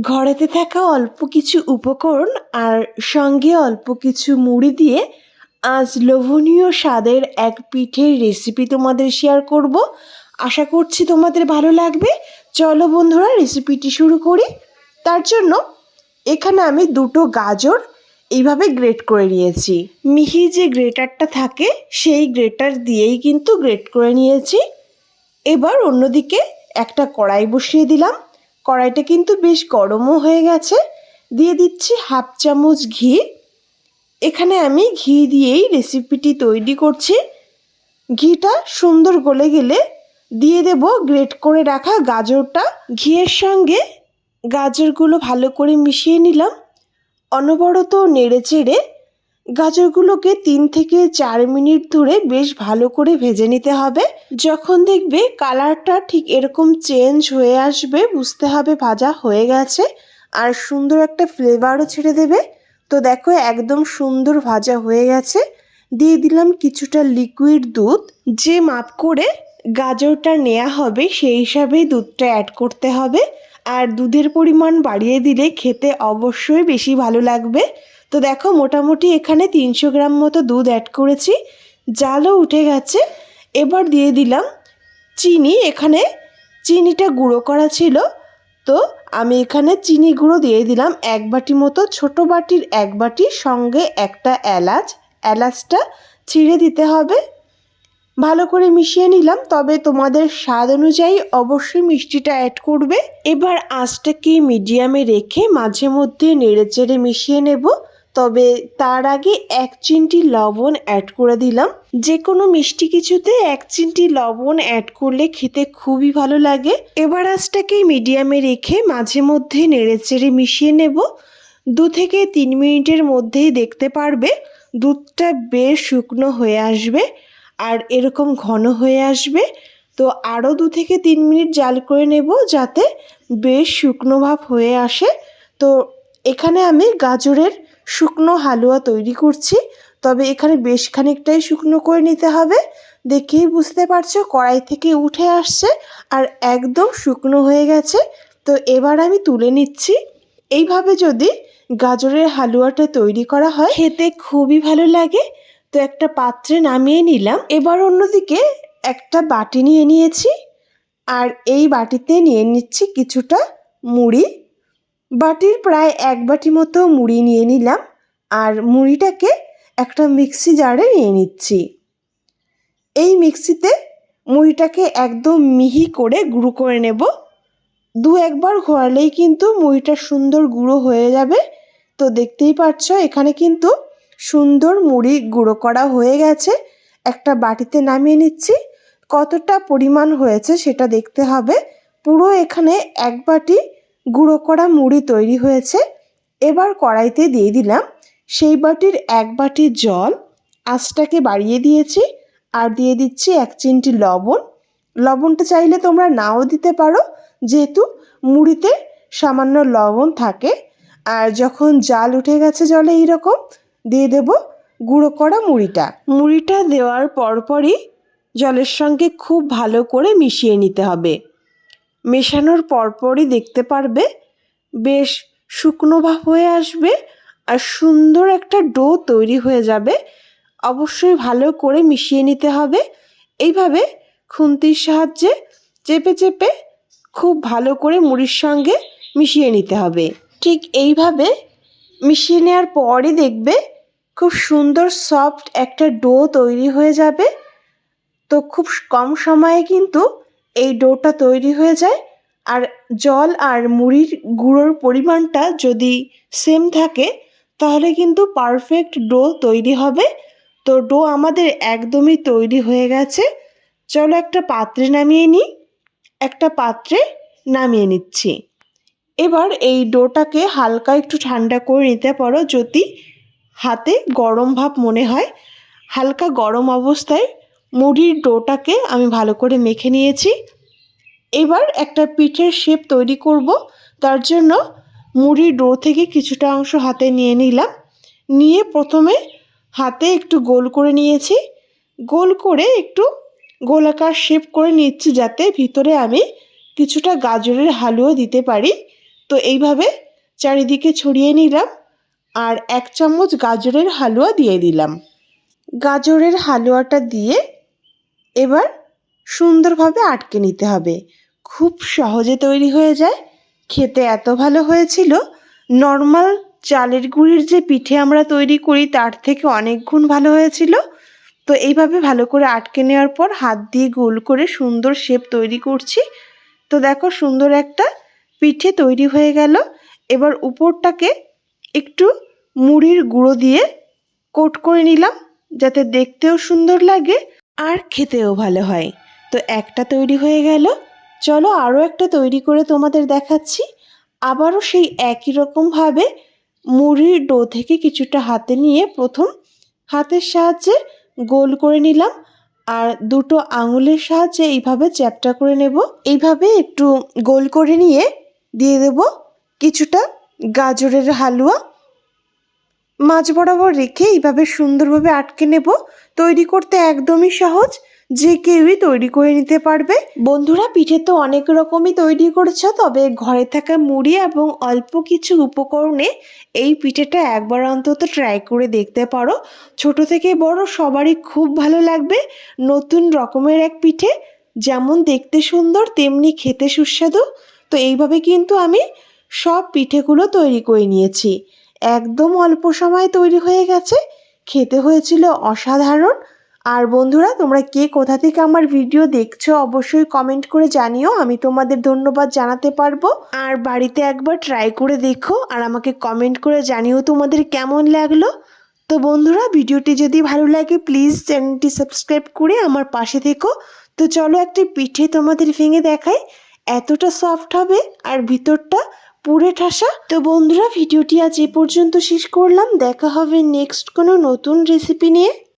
ঘরেতে থাকা অল্প কিছু উপকরণ আর সঙ্গে অল্প কিছু মুড়ি দিয়ে আজ লোভনীয় স্বাদের এক পিঠের রেসিপি তোমাদের শেয়ার করব। আশা করছি তোমাদের ভালো লাগবে। চলো বন্ধুরা রেসিপিটি শুরু করি। তার জন্য এখানে আমি দুটো গাজর এইভাবে গ্রেট করে নিয়েছি। মিহি যে গ্রেটারটা থাকে, সেই গ্রেটার দিয়েই কিন্তু গ্রেট করে নিয়েছি। এবার অন্যদিকে একটা কড়াই বসিয়ে দিলাম। কড়াইটা কিন্তু বেশ গরমও হয়ে গেছে। দিয়ে দিচ্ছি হাফ চামচ ঘি। এখানে আমি ঘি দিয়েই রেসিপিটি তৈরি করছি। ঘিটা সুন্দর গলে গেলে দিয়ে দেব গ্রেট করে রাখা গাজরটা। ঘিয়ের সঙ্গে গাজরগুলো ভালো করে মিশিয়ে নিলাম। অনবরত নেড়ে চেড়ে গাজরগুলোকে তিন থেকে চার মিনিট ধরে বেশ ভালো করে ভেজে নিতে হবে। যখন দেখবে কালারটা ঠিক এরকম চেঞ্জ হয়ে আসবে, বুঝতে হবে ভাজা হয়ে গেছে আর সুন্দর একটা ফ্লেভারও ছেড়ে দেবে। তো দেখো একদম সুন্দর ভাজা হয়ে গেছে। দিয়ে দিলাম কিছুটা লিকুইড দুধ। যে মাপ করে গাজরটা নেওয়া হবে সেই হিসাবেই দুধটা অ্যাড করতে হবে। আর দুধের পরিমাণ বাড়িয়ে দিলে খেতে অবশ্যই বেশি ভালো লাগবে। তো দেখো মোটামুটি এখানে তিনশো গ্রাম মতো দুধ অ্যাড করেছি। জালও উঠে গেছে। এবার দিয়ে দিলাম চিনি। এখানে চিনিটা গুঁড়ো করা ছিল। তো আমি এখানে চিনি গুঁড়ো দিয়ে দিলাম এক বাটি মতো। ছোট বাটির এক বাটি, সঙ্গে একটা এলাচ। এলাচটা ছিঁড়ে দিতে হবে। ভালো করে মিশিয়ে নিলাম। তবে তোমাদের স্বাদ অনুযায়ী অবশ্যই মিষ্টিটা অ্যাড করবে। এবার আঁচটাকে মিডিয়ামে রেখে মাঝে মধ্যে নেড়ে চেড়ে মিশিয়ে নেব। তবে তার আগে এক চিমটি লবণ অ্যাড করে দিলাম। যে কোনো মিষ্টি কিছুতে এক চিমটি লবণ অ্যাড করলে খেতে খুবই ভালো লাগে। এবার আঁচটাকে মিডিয়ামে রেখে মাঝে মধ্যে নেড়ে চেড়ে মিশিয়ে নেব। দু থেকে তিন মিনিটের মধ্যেই দেখতে পারবে দুধটা বেশ শুকনো হয়ে আসবে আর এরকম ঘন হয়ে আসবে। তো আরও দু থেকে তিন মিনিট জাল করে নেব যাতে বেশ শুকনো ভাব হয়ে আসে। তো এখানে আমি গাজরের শুকনো হালুয়া তৈরি করছি, তবে এখানে বেশ খানিকটাই শুকনো করে নিতে হবে। দেখেই বুঝতে পারছ, কড়াই থেকে উঠে আসছে আর একদম শুকনো হয়ে গেছে। তো এবার আমি তুলে নিচ্ছি। এইভাবে যদি গাজরের হালুয়াটা তৈরি করা হয়, খেতে খুবই ভালো লাগে। তো একটা পাত্রে নামিয়ে নিলাম। এবার অন্যদিকে একটা বাটি নিয়ে নিয়েছি। আর এই বাটিতে নিয়ে নিচ্ছি কিছুটা মুড়ি। বাটির প্রায় এক বাটি মতো মুড়ি নিয়ে নিলাম আর মুড়িটাকে একটা মিক্সি জারে নিয়ে নিচ্ছি। এই মিক্সিতে মুড়িটাকে একদম মিহি করে গুঁড়ো করে নেব। দু একবার ঘোরালেই কিন্তু মুড়িটা সুন্দর গুঁড়ো হয়ে যাবে। তো দেখতেই পাচ্ছ এখানে কিন্তু সুন্দর মুড়ি গুঁড়ো করা হয়ে গেছে। একটা বাটিতে নামিয়ে নিচ্ছি। কতটা পরিমাণ হয়েছে সেটা দেখতে হবে। পুরো এখানে এক বাটি গুঁড়ো করা মুড়ি তৈরি হয়েছে। এবার কড়াইতে দিয়ে দিলাম সেই বাটির এক বাটি জল। আঁচটাকে বাড়িয়ে দিয়েছি আর দিয়ে দিচ্ছি এক চিমটি লবণ। লবণটা চাইলে তোমরা নাও দিতে পারো, যেহেতু মুড়িতে সামান্য লবণ থাকে। আর যখন জাল উঠে গেছে জলে এইরকম, দিয়ে দেব গুঁড়ো করা মুড়িটা। মুড়িটা দেওয়ার পরপরই জলের সঙ্গে খুব ভালো করে মিশিয়ে নিতে হবে। মেশানোর পরপরই দেখতে পারবে। বেশ শুকনো ভাব হয়ে আসবে আর সুন্দর একটা ডো তৈরি হয়ে যাবে। অবশ্যই ভালো করে মিশিয়ে নিতে হবে। এইভাবে খুন্তির সাহায্যে চেপে চেপে খুব ভালো করে মুড়ির সঙ্গে মিশিয়ে নিতে হবে। ঠিক এইভাবে মিশিয়ে নেওয়ার পরই দেখবে খুব সুন্দর সফট একটা ডো তৈরি হয়ে যাবে। তো খুব কম সময়ে কিন্তু এই ডোটা তৈরি হয়ে যায় আর জল আর মুড়ির গুঁড়োর পরিমাণটা যদি সেম থাকে, তাহলে কিন্তু পারফেক্ট ডো তৈরি হবে। তো ডো আমাদের একদমই তৈরি হয়ে গেছে। চলো একটা পাত্রে নামিয়ে নিই। একটা পাত্রে নামিয়ে নিচ্ছি। এবার এই ডোটাকে হালকা একটু ঠান্ডা করে নিতে পারো যদি হাতে গরম ভাব মনে হয়। হালকা গরম অবস্থায় মুড়ির ডোটাকে আমি ভালো করে মেখে নিয়েছি। এবার একটা পিঠের শেপ তৈরি করব। তার জন্য মুড়ির ডো থেকে কিছুটা অংশ হাতে নিয়ে নিলাম। নিয়ে প্রথমে হাতে একটু গোল করে নিয়েছি। গোল করে একটু গোলাকার শেপ করে নিচ্ছি যাতে ভিতরে আমি কিছুটা গাজরের হালুয়া দিতে পারি। তো এইভাবে চারিদিকে ছড়িয়ে নিলাম আর এক চামচ গাজরের হালুয়া দিয়ে দিলাম। গাজরের হালুয়াটা দিয়ে এবার সুন্দরভাবে আটকে নিতে হবে। খুব সহজে তৈরি হয়ে যায়। খেতে এত ভালো হয়েছিল, নর্মাল চালের গুঁড়ির যে পিঠে আমরা তৈরি করি তার থেকে অনেক গুণ ভালো হয়েছিল। তো এইভাবে ভালো করে আটকে নেওয়ার পর হাত দিয়ে গোল করে সুন্দর শেপ তৈরি করছি। তো দেখো সুন্দর একটা পিঠে তৈরি হয়ে গেল। এবার উপরটাকে একটু মুড়ির গুঁড়ো দিয়ে কোট করে নিলাম, যাতে দেখতেও সুন্দর লাগে। আর খেতেও ভালো হয়। তো একটা তৈরি হয়ে গেল। চলো আরও একটা তৈরি করে তোমাদের দেখাচ্ছি। আবারও সেই একই রকমভাবে মুড়ির ডো থেকে কিছুটা হাতে নিয়ে প্রথম হাতের সাহায্যে গোল করে নিলাম। আর দুটো আঙুলের সাহায্যে এইভাবে চ্যাপটা করে নেব। এইভাবে একটু গোল করে নিয়ে দিয়ে দেব কিছুটা গাজরের হালুয়া। মাছ বরাবর রেখে এইভাবে সুন্দরভাবে আটকে নেব। তৈরি করতে একদমই সহজ, যে কেউই তৈরি করে নিতে পারবে। বন্ধুরা, পিঠে তো অনেক রকমই তৈরি করেছ, তবে ঘরে থাকা মুড়ি এবং অল্প কিছু উপকরণে এই পিঠেটা একবার অন্তত ট্রাই করে দেখতে পারো। ছোট থেকে বড় সবারই খুব ভালো লাগবে নতুন রকমের এক পিঠে। যেমন দেখতে সুন্দর, তেমনি খেতে সুস্বাদু। তো এইভাবে কিন্তু আমি সব পিঠেগুলো তৈরি করে নিয়েছি। একদম অল্প সময় তৈরি হয়ে গেছে। খেতে হয়েছিল অসাধারণ। আর বন্ধুরা, তোমরা কে কোথা থেকে আমার ভিডিও দেখছ অবশ্যই কমেন্ট করে জানিও। আমি তোমাদের ধন্যবাদ জানাতে পারব। আর বাড়িতে একবার ট্রাই করে দেখো আর আমাকে কমেন্ট করে জানিও তোমাদের কেমন লাগল। তো বন্ধুরা, ভিডিওটি যদি ভালো লাগে প্লিজ চ্যানেলটি সাবস্ক্রাইব করে আমার পাশে থেকো। তো চলো একটি পিঠে তোমাদের ভেঙে দেখাই। এতটা সফট হবে আর ভিতরটা পুরে ঠাসা। তো বন্ধুরা, ভিডিওটি আজ এ পর্যন্ত শেষ করলাম। দেখা হবে নেক্সট কোনো নতুন রেসিপি নিয়ে।